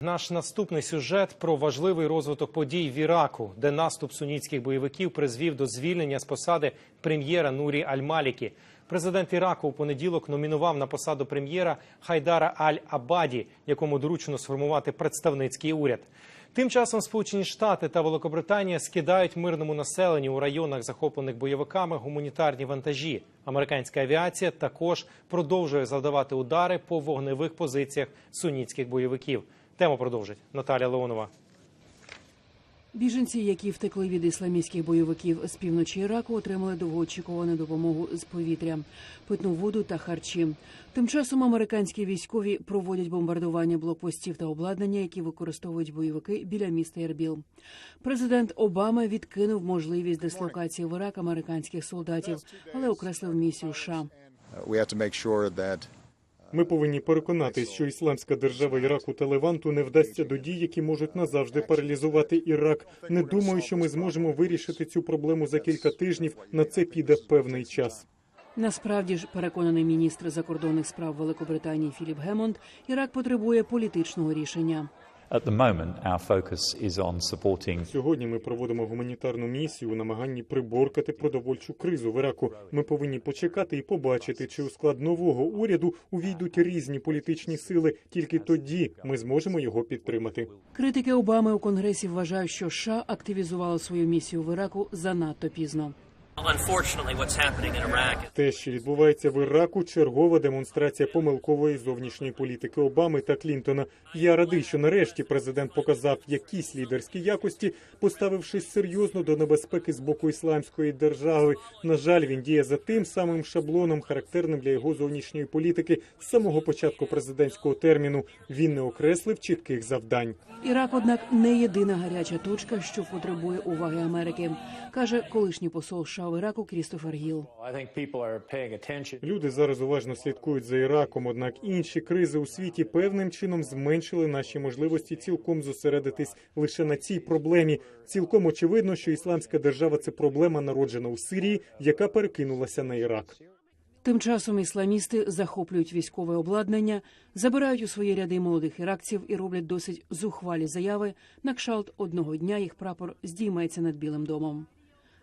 Наш наступний сюжет про важливий розвиток подій в Іраку, де наступ сунітських бойовиків призвів до звільнення з посади прем'єра Нурі Аль-Малікі. Президент Іраку у понеділок номінував на посаду прем'єра Хайдара Аль-Абаді, якому доручено сформувати представницький уряд. Тим часом Сполучені Штати та Великобританія скидають мирному населенню у районах, захоплених бойовиками, гуманітарні вантажі. Американська авіація також продовжує завдавати удари по вогневих позиціях сунітських бойовиків. Тему продовжить Наталя Леонова. Біженці, які втекли від ісламістських бойовиків з півночі Іраку, отримали довгоочікувану допомогу з повітря, питну воду та харчі. Тим часом американські військові проводять бомбардування блокпостів та обладнання, які використовують бойовики біля міста Ербіл. Президент Обама відкинув можливість дислокації в Ірак американських солдатів, але окреслив місію США. Ми повинні переконатись, що ісламська держава Іраку та Леванту не вдасться до дій, які можуть назавжди паралізувати Ірак. Не думаю, що ми зможемо вирішити цю проблему за кілька тижнів. На це піде певний час. Насправді ж, переконаний міністр закордонних справ Великобританії Філіп Гемонд, Ірак потребує політичного рішення. At the moment, our focus is on supporting Сьогодні ми проводимо гуманітарну місію у намаганні приборкати продовольчу кризу в Іраку. Ми повинні почекати і побачити, чи у склад нового уряду увійдуть різні політичні сили. Тільки тоді ми зможемо його підтримати. Критики Обами у Конгресі вважають, що США активізували свою місію в Іраку занадто пізно. Unfortunately, what's happening in Iraq Те, що відбувається в Іраку, чергова демонстрація помилкової зовнішньої політики Обами та Клінтона. Я радий, що нарешті президент показав якісь лідерські якості, поставившись серйозно до небезпеки з боку ісламської держави. На жаль, він діє за тим самим шаблоном, характерним для його зовнішньої політики з самого початку президентського терміну. Він не окреслив чітких завдань. Ірак, однак, не єдина гаряча точка, що потребує уваги Америки, каже колишній посол США в Іраку Крістофер Гіл. I think people are paying attention. Люди зараз уважно слідкують за Іраком, однак інші кризи у світі певним чином зменшили наші можливості цілком зосередитись лише на цій проблемі. Цілком очевидно, що ісламська держава це проблема, народжена у Сирії, яка перекинулася на Ірак. Тим часом ісламісти захоплюють військове обладнання, забирають у свої ряди молодих іракців і роблять досить зухвалі заяви. На кшалт одного дня їх прапор здіймається над Білим домом.